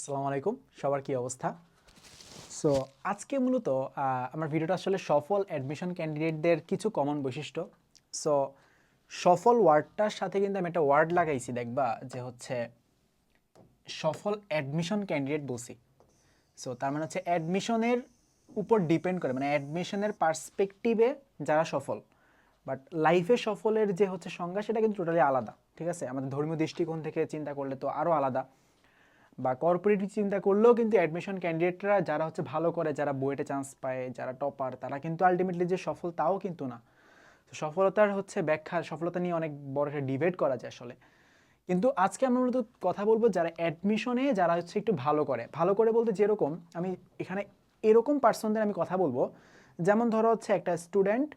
আসসালামু আলাইকুম। সবার কি অবস্থা? সো আজকে মূলত আমার ভিডিওটা আসলে সফল অ্যাডমিশন ক্যান্ডিডেটদের কিছু কমন বৈশিষ্ট্য। সো সফল ওয়ার্ডটার সাথে কিন্তু আমি একটা ওয়ার্ড লাগাইছি, দেখবা? যে হচ্ছে সফল অ্যাডমিশন ক্যান্ডিডেট বলছি। সো তার মানে হচ্ছে অ্যাডমিশনের উপর ডিপেন্ড করে মানে অ্যাডমিশনের পার্সপেক্টিভে যারা সফল বাট লাইফে সফলের যে হচ্ছে সংজ্ঞা, সেটা কিন্তু টোটালি আলাদা, ঠিক আছে? আমাদের ধর্মীয় দৃষ্টিকোণ থেকে চিন্তা করলে তো আরও আলাদা। বা কর্পোরেটিভ চিন্তা করলেও কিন্তু অ্যাডমিশন ক্যান্ডিডেটরা যারা হচ্ছে ভালো করে যারা বুয়েটে চান্স পায়, যারা টপার তারা কিন্তু আলটিমেটলি যে সফল তাও কিন্তু না। সফলতার হচ্ছে ব্যাখ্যা, সফলতা নিয়ে অনেক বড় একটা ডিবেট করা যায় আসলে। কিন্তু আজকে আমরা মূলত কথা বলব যারা অ্যাডমিশনে যারা হচ্ছে একটু ভালো করে। ভালো করে বলতে যেরকম আমি এখানে এরকম পার্সনদের আমি কথা বলব। যেমন ধরো হচ্ছে একটা স্টুডেন্ট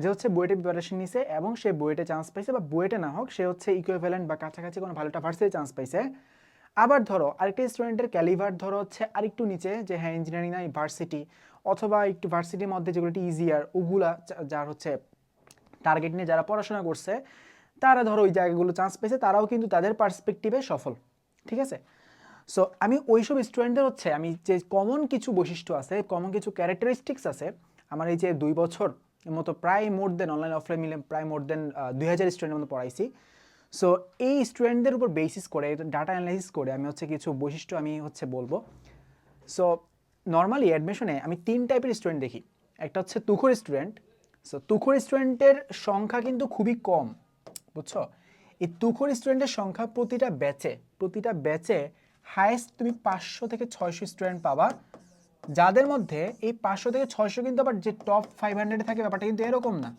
যে হচ্ছে বুয়েটে প্রিপারেশন নিছে এবং সে বুয়েটে চান্স পাইছে বা বুয়েটে না হোক, সে হচ্ছে ইকুইভ্যালেন্ট বা কাছাকাছি কোনো ভালো একটা ভার্সিটি চান্স পাইছে। আবার ধরো, আরেকটা স্টুডেন্টের ক্যালিভার ধরো হচ্ছে আরেকটু নিচে যে হ্যাঁ ইঞ্জিনিয়ারিং না ভার্সিটি অথবা একটু ভার্সিটির মধ্যে যেগুলো একটু ইজিয়ার ওগুলা যার হচ্ছে টার্গেট নিয়ে যারা পড়াশোনা করছে, তারা ধরো ওই জায়গাগুলো চান্স পেয়েছে, তারাও কিন্তু তাদের পার্সপেক্টিভে সফল, ঠিক আছে? সো আমি ওইসব স্টুডেন্টদের হচ্ছে, আমি যে কমন কিছু বৈশিষ্ট্য আছে কমন কিছু ক্যারেক্টারিস্টিক্স আছে, আমার এই যে দুই বছর মতো প্রায় মোর দেন অনলাইন অফলাইন মিলে প্রায় মোর দেন দুই হাজার স্টুডেন্টের মতো পড়াইছি সো এই স্টুডেন্টদের উপর বেসিস করে ডাটা অ্যানালাইসিস করে আমি হচ্ছে কিছু বৈশিষ্ট্য আমি হচ্ছে বলব। সো নর্মালি অ্যাডমিশনে আমি তিন টাইপের স্টুডেন্ট দেখি। একটা হচ্ছে তুখোর স্টুডেন্ট সো তুখোর স্টুডেন্টের সংখ্যা কিন্তু খুবই কম, বুঝছ? এই তুখোর স্টুডেন্টের সংখ্যা প্রতিটা ব্যাচে প্রতিটা ব্যাচে হায়েস্ট তুমি পাঁচশো থেকে ছয়শো স্টুডেন্ট পাবা। যাদের মধ্যে এই পাঁচশো থেকে ছয়শো কিন্তু আবার যে টপ ফাইভ হান্ড্রেডে থাকে, ব্যাপারটা কিন্তু এরকম না।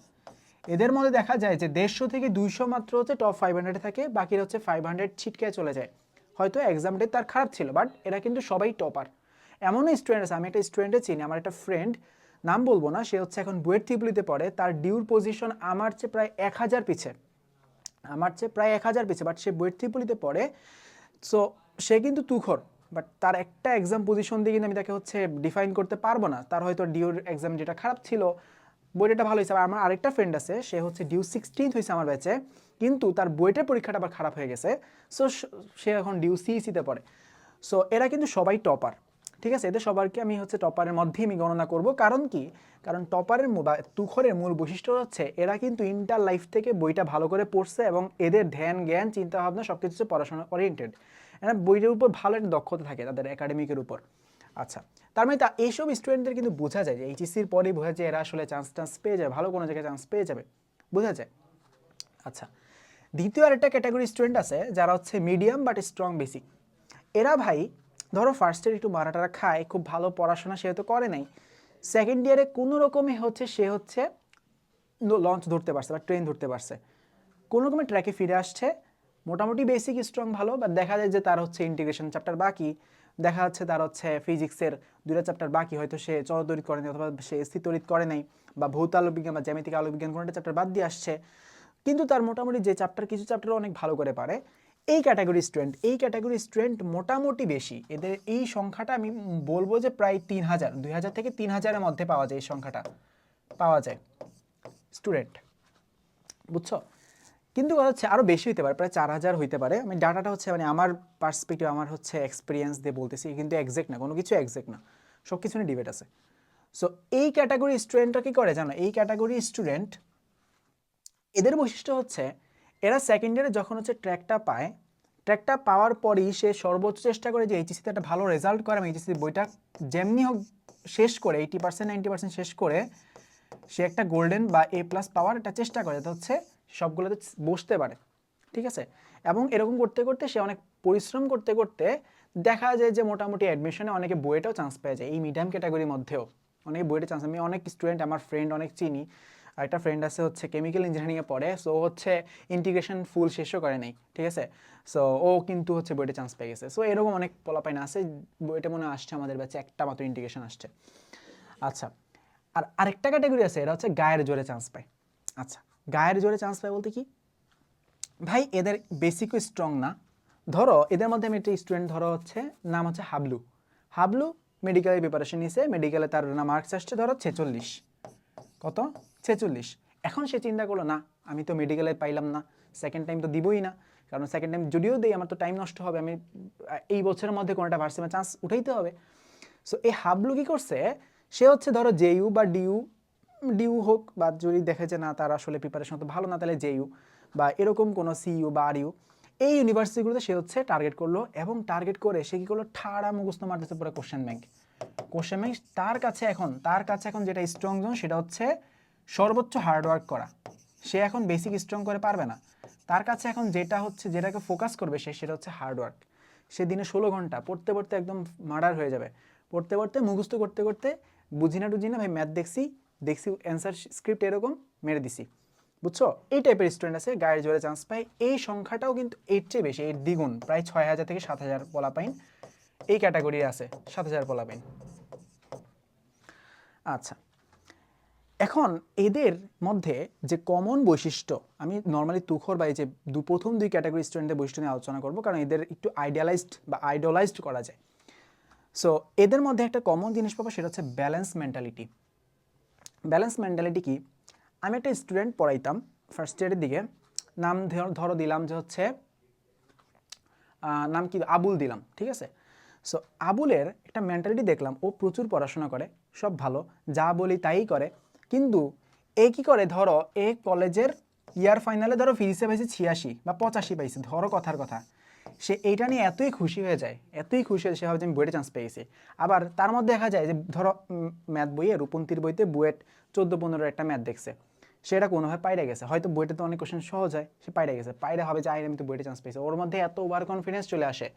এদের মধ্যে দেখা যায় যে দেড়শো থেকে দুইশো মাত্র হচ্ছে টপ ফাইভ হান্ড্রেডে থাকে, বাকিরা হচ্ছে ফাইভ হান্ড্রেড ছিটকে চলে যায়। হয়তো এক্সাম ডে তার খারাপ ছিল বাট এরা কিন্তু সবাই টপার এমনও স্টুডেন্ট আছে, আমি একটা স্টুডেন্টে চিনি, আমার একটা ফ্রেন্ড নাম বলব না, সে হচ্ছে এখন বুয়েট ত্রিপুলিতে পড়ে, তার ডিউর পজিশন আমার চেয়ে প্রায় এক হাজার পিছে। আমার চেয়ে প্রায় এক হাজার পিছে বাট সে বুয়েট ত্রিপুলিতে পড়ে সো সে কিন্তু তুখর। বাট তার একটা এক্সাম পজিশন দিয়ে কিন্তু আমি তাকে হচ্ছে ডিফাইন করতে পারব না, তার হয়তো ডিউর এক্সাম যেটা খারাপ ছিল বইটা ভালো হয়েছে। আমার আরেকটা ফ্রেন্ড আছে, সে হচ্ছে ডিউ সিক্সটিন্থ হয়েছে আমার ব্যাচে কিন্তু তার বইটার পরীক্ষাটা আবার খারাপ হয়ে গেছে। সো, সে এখন ডিউ সিইসিতে পড়ে। সো এরা কিন্তু সবাই টপার ঠিক আছে? এদের সবারকে আমি হচ্ছে টপারের মধ্যেই আমি গণনা করব। কারণ কি? কারণ টপারের বা তুখরের মূল বৈশিষ্ট্য হচ্ছে, এরা কিন্তু ইন্টার লাইফ থেকে বইটা ভালো করে পড়ছে এবং এদের ধ্যান, জ্ঞান চিন্তা ভাবনা সব কিছু পড়াশোনা ওরিয়েন্টেড এরা বইটার উপর ভালো একটা দক্ষতা থাকে তাদের একাডেমিকের উপর। আচ্ছা তার মানে তা এইসব স্টুডেন্টদের কিন্তু বোঝা যায় যে এইচএসির পরেই বোঝা যায় এরা আসলে চান্স টান্স পেয়ে যাবে, ভালো কোনো জায়গায় চান্স পেয়ে যাবে, বোঝা যায়। আচ্ছা দ্বিতীয় আরেকটা ক্যাটাগরি স্টুডেন্ট আছে যারা হচ্ছে মিডিয়াম বাট স্ট্রং বেসিক এরা ভাই, ধরো ফার্স্ট ইয়ার একটু মারাটারা খায়, খুব ভালো পড়াশোনা সে হয়তো করে নাই। সেকেন্ড ইয়ারে কোনো রকমে হচ্ছে সে হচ্ছে লঞ্চ ধরতে পারছে বা ট্রেন ধরতে পারছে। কোনো রকমের ট্র্যাকে ফিরে আসছে, মোটামুটি বেসিক স্ট্রং ভালো বা দেখা যায় যে তার হচ্ছে ইন্টিগ্রেশন চ্যাপ্টার বাকি। দেখা যাচ্ছে তার হচ্ছে ফিজিক্সের দুইটা চ্যাপ্টার বাকি, হয়তো সে চলতরিত করে নাই অথবা সে স্থিতরিত করে নাই বা ভৌত আলোক বিজ্ঞান বা জ্যামিতিক আলোক বিজ্ঞান কোনো একটা চ্যাপ্টার বাদ দিয়ে আসছে। কিন্তু তার মোটামুটি যে চ্যাপ্টার কিছু চ্যাপ্টার অনেক ভালো করে পারে। এই ক্যাটাগরি স্টুডেন্ট এই ক্যাটাগরি স্টুডেন্ট মোটামুটি বেশি। এদের এই সংখ্যাটা আমি বলব যে প্রায় তিন হাজার, দুই হাজার থেকে তিন হাজারের মধ্যে পাওয়া যায় এই সংখ্যাটা। পাওয়া যায়। স্টুডেন্ট বুঝছ? কিন্তু কথা হচ্ছে আরও বেশি হতে পারে, প্রায় চার হাজার হইতে পারে। আমি ডাটাটা হচ্ছে মানে আমার পার্সপেক্টিভ আমার হচ্ছে এক্সপিরিয়েন্স দিয়ে বলতেছি কিন্তু এক্সাক্ট না, কোনো কিছু এক্সাক্ট না। সব কিছু নিয়ে ডিবেট আছে। সো এই ক্যাটাগরি স্টুডেন্টরা কী করে জানো? এই ক্যাটাগরি স্টুডেন্ট এদের বৈশিষ্ট্য হচ্ছে, এরা সেকেন্ড ইয়ারে যখন হচ্ছে ট্র্যাকটা পায় ট্র্যাকটা পাওয়ার পরই সে সর্বোচ্চ চেষ্টা করে যে এইচএসিতে একটা ভালো রেজাল্ট করে, আমি এইচএসি বইটা যেমনি হোক শেষ করে এইটি পার্সেন্ট নাইনটি পার্সেন্ট শেষ করে, সে একটা গোল্ডেন বা এ প্লাস পাওয়ার একটা চেষ্টা করে। যাতে হচ্ছে সবগুলোতে বসতে পারে, ঠিক আছে? এবং এরকম করতে করতে সে অনেক পরিশ্রম করতে করতে দেখা যায় যে মোটামুটি অ্যাডমিশনে অনেকে বইয়েটাও চান্স পেয়ে যায়, এই মিডিয়াম ক্যাটাগরির মধ্যেও। অনেকে বইয়েটা চান্স আমি অনেক স্টুডেন্ট আমার ফ্রেন্ড অনেক চিনি। একটা ফ্রেন্ড আছে হচ্ছে কেমিক্যাল ইঞ্জিনিয়ারিংয়ে পড়ে সো হচ্ছে ইন্টিগ্রেশন ফুল শেষও করে নাই, ঠিক আছে? সো ও কিন্তু হচ্ছে বইটা চান্স পেয়ে গেছে। সো এরকম অনেক পোলাপাইন আছে, বইটা মনে আসছে আমাদের ব্যাচে একটা মাত্র ইন্টিগ্রেশন আসছে। আচ্ছা আর আরেকটা ক্যাটাগরি আছে, এটা হচ্ছে গায়ের জোরে চান্স পায়। আচ্ছা গায়ের জোরে চান্স পায় বলতে কি? ভাই, এদের বেসিকও স্ট্রং না। ধরো, এদের মধ্যে আমি একটা স্টুডেন্ট ধরো হচ্ছে, নাম হচ্ছে হাবলু। হাবলু মেডিকেলের প্রিপারেশন নিয়েছে মেডিকেলে তার মার্কস আসছে, ধরো ছেচল্লিশ। কত? ছেচল্লিশ। এখন সে চিন্তা করল, না, আমি তো মেডিকেলে পাইলাম না। সেকেন্ড টাইম তো দিবই না। কারণ সেকেন্ড টাইম যদিও দিই, আমার তো টাইম নষ্ট হবে। আমি এই বছরের মধ্যে কোনো একটা ভার্সিমে চান্স উঠাইতে হবে। সো এই হাবলু কী করছে? সে হচ্ছে, ধরো জেইউ বা ডিউ ডিউ হোক বা যদি দেখে যে, না, তার আসলে প্রিপারেশন তো ভালো না, তাহলে জেইউ বা এরকম কোনো সিইউ বা আরইউ এই ইউনিভার্সিটিগুলোতে সে হচ্ছে টার্গেট করল এবং টার্গেট করে সে কী করল? ঠাড়া মুখস্থ মারতেছে পুরো কোশ্চেন ব্যাংক কোশ্চেন ব্যাংক তার কাছে এখন, তার কাছে এখন যেটা স্ট্রং জোন সেটা হচ্ছে সর্বোচ্চ হার্ডওয়ার্ক করা। সে এখন বেসিক স্ট্রং করে পারবে না। তার কাছে এখন যেটা হচ্ছে, যেটাকে ফোকাস করবে সে, সেটা হচ্ছে হার্ডওয়ার্ক সে দিনে ষোলো ঘণ্টা পড়তে পড়তে একদম মার্ডার হয়ে যাবে। পড়তে পড়তে, মুখস্থ করতে করতে বুঝি না টুঝি না ভাই ম্যাথ দেখছি দেখছি অ্যান্সার স্ক্রিপ্ট এরকম মেরে দিছি। বুঝছ? এই টাইপের স্টুডেন্ট আছে, গায়ের জোরে চান্স পায়। এই সংখ্যাটাও কিন্তু এর চেয়ে বেশি, এর দ্বিগুণ, প্রায় ছয় হাজার থেকে সাত হাজার পোলাপাইন এই ক্যাটাগরি আছে, সাত হাজার পোলাপাইন আচ্ছা এখন এদের মধ্যে যে কমন বৈশিষ্ট্য, আমি নর্মালি তুখর বা এই যে দু প্রথম দুই ক্যাটাগরি স্টুডেন্টের বৈশিষ্ট্য নিয়ে আলোচনা করব, কারণ এদের একটু আইডিয়ালাইজড বা আইডলাইজড করা যায়। সো এদের মধ্যে একটা কমন জিনিস পাবো, সেটা হচ্ছে ব্যালেন্স মেন্টালিটি ব্যালেন্স মেন্টালিটি কি? আমি একটা স্টুডেন্ট পড়াইতাম ফার্স্ট ইয়ারের দিকে। নাম ধর- দিলাম যে হচ্ছে নাম কি? আবুল দিলাম, ঠিক আছে? সো আবুলের একটা মেন্টালিটি দেখলাম, ও প্রচুর পড়াশোনা করে, সব ভালো, যা বলি তাই করে। কিন্তু এ কি করে? ধরো, এ কলেজের ইয়ার ফাইনালে ধরো ফিজিক্সে পাইছে ছিয়াশি বা পঁচাশি পাইছে, ধরো কথার কথা। সে এইটা নিয়ে এতই খুশি হয়ে যায়, এতই খুশি হয়ে সে ভাবে যে আমি বুয়েটে চান্স পেয়েছি। আবার তার মধ্যে দেখা যায় যে, ধরো ম্যাথ বইয়ে রূপন্তির বইতে বুয়েট চোদ্দ পনেরো একটা ম্যাথ দেখছে। সেটা কোনোভাবে পাইরে গেছে। হয়তো বইটা তো অনেক কোশ্চেন সহজ হয়, সে পাইরে গেছে। পাইরে হবে যে আমি তো বইটা চান্স পেয়েছি। ওর মধ্যে এত ওভার কনফিডেন্স চলে আসে।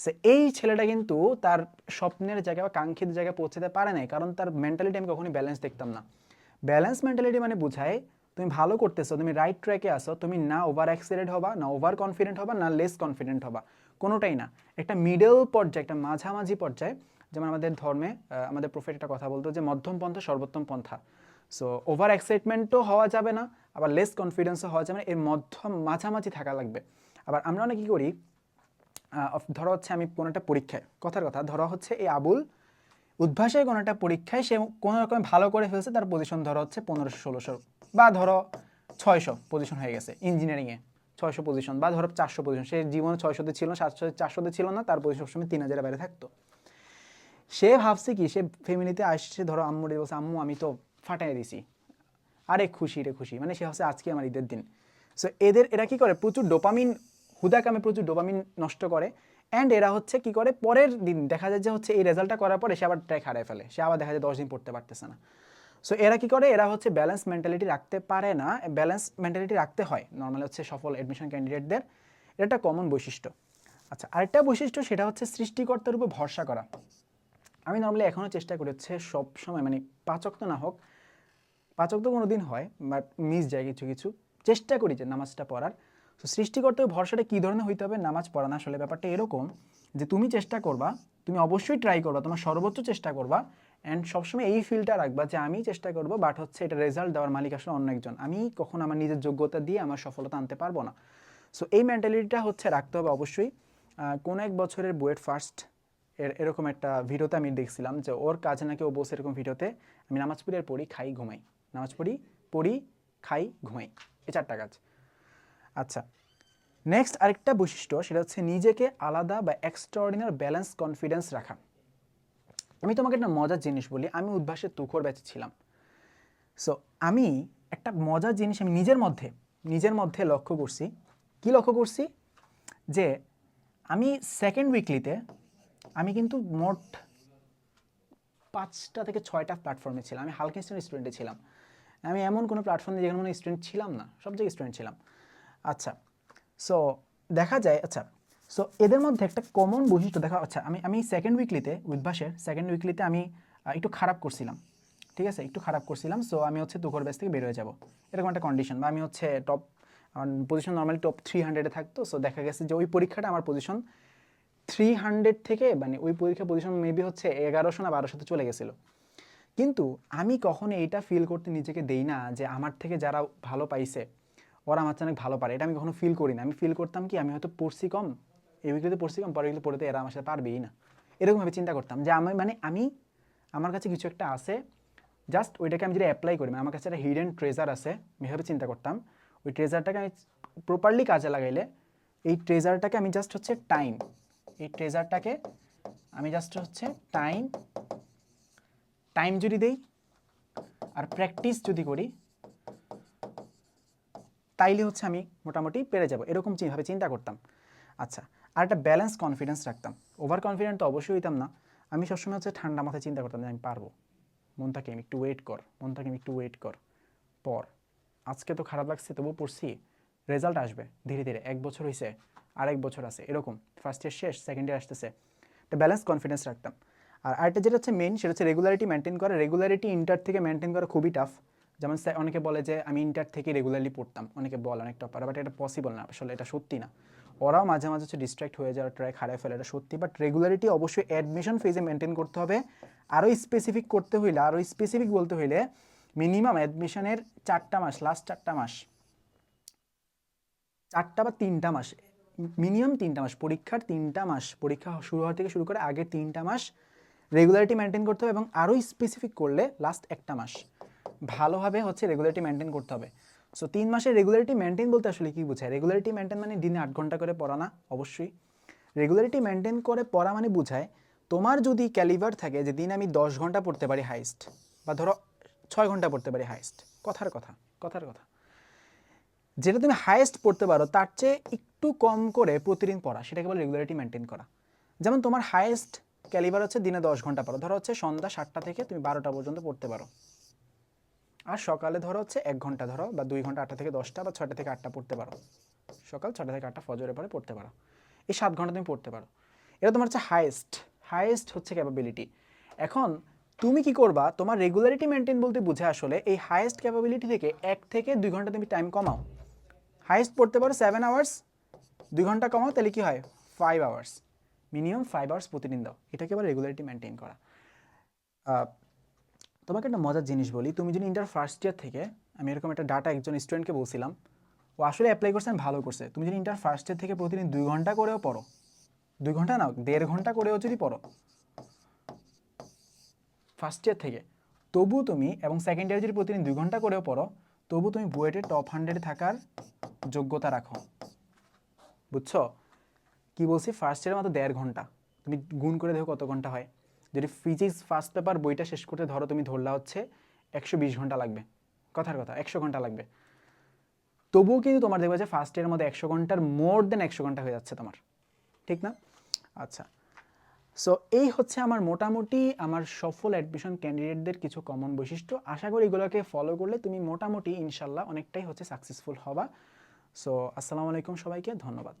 সে এই ছেলেটা কিন্তু তার স্বপ্নের জায়গায় বা কাঙ্ক্ষিত জায়গায় পৌঁছাতে পারে নাই, কারণ তার মেন্টালিটি আমি কখনই ব্যালেন্স দেখতাম না। ব্যালেন্স মেন্টালিটি মানে বোঝায় তুমি ভালো করতেছো, তুমি রাইট ট্র্যাকে আসো তুমি না ওভার অ্যাক্সিডেন্ট হবা, না ওভার কনফিডেন্ট হবা, না লেস কনফিডেন্ট হবা। কোনোটাই না। একটা মিডল পর্যায়ে, একটা মাঝামাঝি পর্যায়ে, যেমন আমাদের ধর্মে আমাদের প্রফেট একটা কথা বলতো যে মধ্যম পন্থা, সর্বোত্তম পন্থা। সো ওভার এক্সাইটমেন্টও হওয়া যাবে না, আবার লেস কনফিডেন্সও হওয়া যাবে না, এর মধ্যম মাঝামাঝি থাকা লাগবে। আবার আমরা অনেক কী করি ধরো হচ্ছে আমি কোনো একটা পরীক্ষায়, কথার কথা, ধরো হচ্ছে এই আবুল উদ্ভাসের কোনো একটা পরীক্ষায় সে কোনো রকমে ভালো করে ফেলছে, তার পজিশন ধরো হচ্ছে পনেরোশো, ষোলোশো বা ধরো ছয়শো পজিশন হয়ে গেছে ইঞ্জিনিয়ারিংয়ে ছয়শো পজিশন বা ধরো চারশো পজিশন সে জীবনে ছয়শোতে ছিল সাতশো চারশোতে ছিল না তার পজিশন সবসময় তিন হাজারের বাইরে থাকতো। সে ভাবছে কি, সে ফ্যামিলিতে আসছে, ধরো আম্মু বলছে, আম্মু, আমি তো ফাটাই দিছি। আরে খুশি রে খুশি। মানে সে ভাবছে, আজকে আমার ঈদের দিন। সো এদের, এরা কি করে? প্রচুর ডোপামিন হুদাকামে প্রচুর ডোপামিন নষ্ট করে। অ্যান্ড এরা হচ্ছে কি করে? পরের দিন দেখা যায় যে হচ্ছে এই রেজাল্টটা করার পরে সে আবার ট্র্যাক হারায় ফেলে। সে আবার দেখা যায় দশ দিন পড়তে পারতেছে না। সো এরা কি করে? এরা হচ্ছে ব্যালেন্স মেন্টালিটি রাখতে পারে না। ব্যালেন্স মেন্টালিটি রাখতে হয়। নর্মালি হচ্ছে সফল অ্যাডমিশন ক্যান্ডিডেটদের এটা একটা কমন বৈশিষ্ট্য। আচ্ছা আরেকটা বৈশিষ্ট্য সেটা হচ্ছে সৃষ্টিকর্তার উপর ভরসা করা। আমি নর্মালি এখনও চেষ্টা করি হচ্ছে সবসময় মানে পাচক তো না হোক পাচক তো কোনো দিন হয় বাট মিস যায় কিছু কিছু, চেষ্টা করি যে নামাজটা পড়ার। তো সৃষ্টিকর্তার ভরসাটা কী ধরনের হইতে হবে? নামাজ পড়া না, আসলে ব্যাপারটা এরকম যে তুমি চেষ্টা করবা, তুমি অবশ্যই ট্রাই করবা, তোমার সর্বোচ্চ চেষ্টা করবা অ্যান্ড সবসময় এই ফিলটা রাখবা যে আমি চেষ্টা করব বাট হচ্ছে এটা রেজাল্ট দেওয়ার মালিক আসলে অন্য একজন। আমি কখন আমার নিজের যোগ্যতা দিয়ে আমার সফলতা আনতে পারব না। সো এই মেন্টালিটিটা হচ্ছে রাখতে হবে অবশ্যই। কোনো এক বছরের বুয়েট ফার্স্ট এর এরকম একটা ভিডিওতে আমি দেখছিলাম যে ওর কাজে নাকি ও বসে এরকম ভিডিওতে, আমি নামাজ পড়ি আর পড়ি, খাই, ঘুমাই। নামাজ পড়ি পড়ি, খাই, ঘুমাই। এই চারটা কাজ। আচ্ছা নেক্সট আরেকটা বৈশিষ্ট্য, সেটা হচ্ছে নিজেকে আলাদা বা এক্সট্রাঅর্ডিনার ব্যালেন্স কনফিডেন্স রাখা। আমি তোমাকে একটা মজার জিনিস বলি, আমি উদ্ভাসের তুখর ব্যাচে ছিলাম। সো আমি একটা মজার জিনিস আমি নিজের মধ্যে নিজের মধ্যে লক্ষ্য করছি। কি লক্ষ্য করছি? যে আমি সেকেন্ড উইকলিতে আমি কিন্তু মোট পাঁচটা থেকে ছয়টা প্ল্যাটফর্মে ছিলাম। আমি হালকা স্টুডেন্টে ছিলাম। আমি এমন কোনো প্ল্যাটফর্মে যেখানে কোনো স্টুডেন্ট ছিলাম না, সব জায়গায় স্টুডেন্ট ছিলাম। আচ্ছা সো দেখা যায় আচ্ছা সো এদের মধ্যে একটা কমন বৈশিষ্ট্য দেখা আচ্ছা আমি আমি সেকেন্ড উইকলিতে উদ্ভাসের সেকেন্ড উইকলিতে আমি একটু খারাপ করছিলাম। ঠিক আছে? একটু খারাপ করছিলাম সো আমি হচ্ছে তুখর ব্যাচ থেকে বের হয়ে যাব। এরকম একটা কন্ডিশন বা আমি হচ্ছে top position normally top three হান্ড্রেডে থাকতো সো দেখা গেছে যে ওই পরীক্ষাটা আমার পজিশন থ্রি হান্ড্রেড থেকে মানে ওই পরীক্ষা পজিশন মেবি হচ্ছে এগারোশো না বারোশোতে চলে গেছিল। কিন্তু আমি কখনো এটা ফিল করতে নিজেকে দেই না যে আমার থেকে যারা ভালো পাইছে, ওরা আমার অনেক ভালো পারে। এটা আমি কখনো ফিল করি না। আমি ফিল করতাম কি, আমি হয়তো পড়ছি কম এই উইকলিতে পড়ছি কম পরে উইকলিতে পড়তে এরা আমার সাথে পারবেই না। এরকমভাবে চিন্তা করতাম যে আমি মানে আমি, আমার কাছে কিছু একটা আছে জাস্ট ওইটাকে আমি যদি অ্যাপ্লাই করি মানে আমার কাছে একটা হিডেন ট্রেজার আছে এভাবে চিন্তা করতাম, ওই ট্রেজারটাকে আমি প্রপারলি কাজে লাগাইলে, এই ট্রেজারটাকে আমি জাস্ট হচ্ছে টাইম এই ট্রেজারটাকে আমি জাস্ট হচ্ছে টাইম টাইম যদি দেই, আর প্র্যাকটিস যদি করি, তাইলে হচ্ছে আমি মোটামুটি পেরে যাব, এরকম ভাবে চিন্তা করতাম। আচ্ছা আর একটা ব্যালেন্স কনফিডেন্স রাখতাম। ওভার কনফিডেন্ট তো অবশ্যই হইতাম না। আমি সবসময় হচ্ছে ঠান্ডা মাথায় চিন্তা করতাম যে আমি পারব। মন মনটাকে আমি একটু ওয়েট কর, মনটাকে আমি একটু ওয়েট কর, পর। আজকে তো খারাপ লাগছে, তবুও পড়ছি। রেজাল্ট আসবে, ধীরে ধীরে। এক বছর হয়েছে আর এক বছর আছে, এরকম। ফার্স্ট ইয়ার শেষ সেকেন্ড ইয়ার আসতেছে। একটা ব্যালেন্স কনফিডেন্স রাখতাম। আর আরেকটা যেটা হচ্ছে মেন সেটা হচ্ছে রেগুলারিটি মেনটেন করা। রেগুলারিটি ইন্টার থেকে মেনটেন করা খুবই টাফ যেমন অনেকে বলে যে, আমি ইন্টার থেকে রেগুলারলি পড়তাম। অনেকে বলে, অনেক টপার বাট এটা পসিবল না, আসলে এটা সত্যি না। ওরাও মাঝে মাঝে হচ্ছে ডিস্ট্র্যাক্ট হয়ে যাওয়ার ট্র্যাক হারায় ফেলে। এটা সত্যি বাট রেগুলারিটি অবশ্যই অ্যাডমিশন ফেজে মেনটেন করতে হবে। আরও স্পেসিফিক করতে হইলে, আরও স্পেসিফিক বলতে হইলে মিনিমাম অ্যাডমিশনের চারটা মাস লাস্ট চারটা মাস, চারটা বা তিনটা মাস মিনিমাম তিনটা মাস, পরীক্ষার তিনটা মাস, পরীক্ষা শুরু হওয়া থেকে শুরু করে আগের তিনটা মাস রেগুলারিটি মেনটেন করতে হবে এবং আরও স্পেসিফিক করলে লাস্ট একটা মাস। ভালোভাবে হচ্ছে রেগুলারিটি মেনটেন করতে হবে। সো তিন মাসের রেগুলারিটি মেনটেন বলতে আসলে কী বোঝায়? রেগুলারিটি মেনটেন মানে দিনে আট ঘণ্টা করে পড়া না, অবশ্যই। রেগুলারিটি মেনটেন করে পড়া মানে বোঝায়, তোমার যদি ক্যালিভার থাকে যে দিন আমি দশ ঘণ্টা পড়তে পারি হাইস্ট বা ধরো ছয় ঘণ্টা পড়তে পারি হাইস্ট কথার কথা কথার কথা। যেটা তুমি হাইয়েস্ট পড়তে পারো, তার চেয়ে একটু কম করে প্রতিদিন পড়া, সেটাকে বলে রেগুলারিটি মেনটেন করা। যেমন তোমার হাইয়েস্ট ক্যালিবার হচ্ছে দিনে দশ ঘণ্টা পড়ো, ধরো হচ্ছে সন্ধ্যা সাতটা থেকে তুমি বারোটা পর্যন্ত পড়তে পারো। আর সকালে ধরো হচ্ছে এক ঘণ্টা ধরো বা দুই ঘণ্টা আটটা থেকে দশটা বা ছটা থেকে আটটা পড়তে পারো। সকাল ছটা থেকে আটটা ফজরের পরে পড়তে পারো। এই সাত ঘণ্টা তুমি পড়তে পারো। এটা তোমার হচ্ছে হায়েস্ট হায়েস্ট হচ্ছে ক্যাপাবিলিটি এখন তুমি কি করবা? তোমার রেগুলারিটি মেনটেন বলতে বুঝে আসলে এই হায়েস্ট ক্যাপাবিলিটি থেকে এক থেকে দুই ঘণ্টা তুমি টাইম কমাও। হায়েস্ট পড়তে পারো সেভেন আওয়ার্স দুই ঘণ্টা কমাও তাহলে কি হয়? Five hours minimum five hours প্রতিদিন দাও। এটাকে আবার রেগুলারিটি মেনটেন করা। তোমাকে একটা মজার জিনিস বলি। তুমি যদি ইন্টার ফার্স্ট ইয়ার থেকে, আমি এরকম একটা ডাটা একজন স্টুডেন্টকে বলছিলাম, ও আসলে অ্যাপ্লাই করছে, আমি ভালো করছে। তুমি যদি ইন্টার ফার্স্ট ইয়ার থেকে প্রতিদিন দুই ঘণ্টা করেও পড়ো, দুই ঘণ্টা না, দেড় ঘণ্টা করেও যদি পড়ো ফার্স্ট ইয়ার থেকে, তবু তুমি এবং সেকেন্ড ইয়ার যদি প্রতিদিন দুই ঘণ্টা করেও পড়ো, তবু তুমি বুয়েটের টপ হান্ড্রেডে থাকার যোগ্যতা রাখো। বুঝছ? কি বলছি? ফার্স্ট ইয়ারের মতো দেড় ঘণ্টা। তুমি গুণ করে দেখো কত ঘণ্টা হয়। যদি ফিজিক্স ফার্স্ট পেপার বইটা শেষ করতে ধরো তুমি ধরলা হচ্ছে একশো বিশ ঘণ্টা লাগবে। কথার কথা, একশো ঘণ্টা লাগবে। তবুও কিন্তু তোমার দেখবে যে ফার্স্ট ইয়ারের মধ্যে একশো ঘণ্টার মোর দেন একশো ঘণ্টা হয়ে যাচ্ছে তোমার। ঠিক না? আচ্ছা। সো এই হচ্ছে আমার মোটামুটি আমার সফল অ্যাডমিশন ক্যান্ডিডেটদের কিছু কমন বৈশিষ্ট্য। আশা করি এগুলোকে ফলো করলে তুমি মোটামুটি ইনশাল্লাহ অনেকটাই হচ্ছে সাকসেসফুল হবা। সো আসসালামু আলাইকুম সবাইকে, ধন্যবাদ।